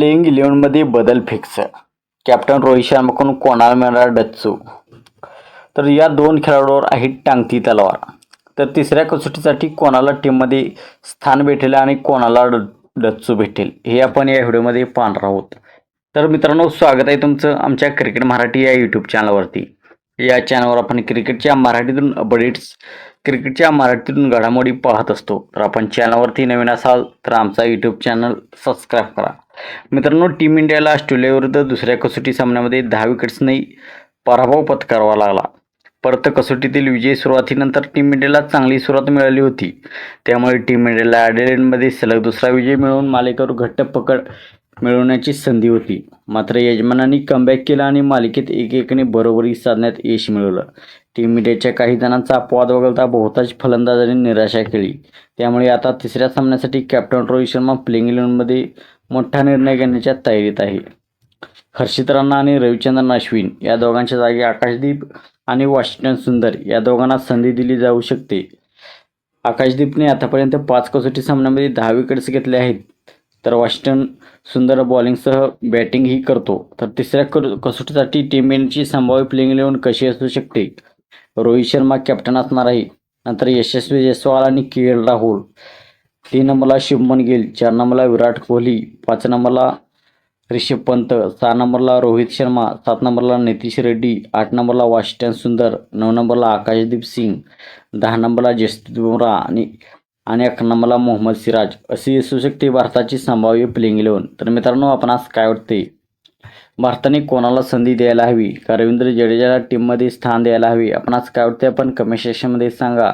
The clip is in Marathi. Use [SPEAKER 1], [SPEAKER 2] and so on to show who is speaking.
[SPEAKER 1] प्लेईंग इलेव्हनमध्ये बदल फिक्स कॅप्टन रोहित शर्माकडून कोणाला मिळणार डच्चू? तर या दोन खेळाडूवर आहे टांगती तलवार. तर तिसऱ्या कसोटीसाठी कोणाला टीममध्ये स्थान भेटेल आणि कोणाला ड डच्चू भेटेल? हे आपण या व्हिडिओमध्ये पाहणार आहोत. तर मित्रांनो स्वागत आहे तुमचं आमच्या क्रिकेट मराठी या यूट्यूब चॅनलवरती या चॅनलवर आपण क्रिकेटच्या मराठीतून अपडेट्स क्रिकेटच्या मराठीतून घडामोडी पाहत असतो. तर आपण चॅनलवरती नवीन असाल तर आमचा यूट्यूब चॅनल सबस्क्राईब करा. मित्रांनो टीम इंडियाला ऑस्ट्रेलियाविरुद्ध दुसऱ्या कसोटी सामन्यामध्ये दहा विकेट्सने पराभव पत्करावा लागला. परत कसोटीतील विजय सुरुवातीनंतर टीम इंडियाला चांगली सुरुवात मिळाली होती. त्यामुळे टीम इंडियाला ॲडिलेडमध्ये सलग दुसरा विजय मिळवून मालिकेवर घट्ट पकड मिळवण्याची संधी होती. मात्र यजमानांनी कमबॅक केला आणि मालिकेत एक एकने बरोबरी साधण्यात यश मिळवलं. टीम इंडियाच्या काही जणांचा अपवाद वगळता बहुतांश फलंदाजांनी निराशा केली. त्यामुळे आता तिसऱ्या सामन्यासाठी कॅप्टन रोहित शर्मा प्लेइंग इलेव्हनमध्ये मोठा निर्णय घेण्याच्या तयारीत आहे. हर्षित राणा आणि रविचंद्रन अश्विन या दोघांच्या जागी आकाशदीप आणि वॉशिंग्टन सुंदर या दोघांना संधी दिली जाऊ शकते. आकाशदीपने आतापर्यंत पाच कसोटी सामन्यामध्ये दहा विकेट्स घेतले आहेत. तर वॉशिंग्टन सुंदर बॉलिंगसह बॅटिंगही करतो. तर तिसऱ्या कर कसोटीसाठी टीम इंडियाची संभाव्य प्लेइंग इलेव्हन कशी असू शकते? रोहित शर्मा कॅप्टन असणार आहे. नंतर यशस्वी जयस्वाल आणि के एल राहुल. तीन नंबरला शुभमन गिल चार नंबरला विराट कोहली पाच नंबरला ऋषभ पंत सहा नंबरला रोहित शर्मा सात नंबरला नितीश रेड्डी आठ नंबरला वॉशिंग्टन सुंदर नऊ नंबरला आकाशदीप सिंग दहा नंबरला जसप्रीत बुमराह आणि आणि अकरा नंबरला मोहम्मद सिराज अशी असू शकते भारताची संभाव्य प्लेइंग इलेवन तर मित्रांनो आपणास काय वाटते? भारताने कोणाला संधी द्यायला हवी? का रवींद्र जडेजाला टीममध्ये स्थान द्यायला हवी? आपणास काय वाटते? आपण कमेंट सेक्शनमध्ये सांगा.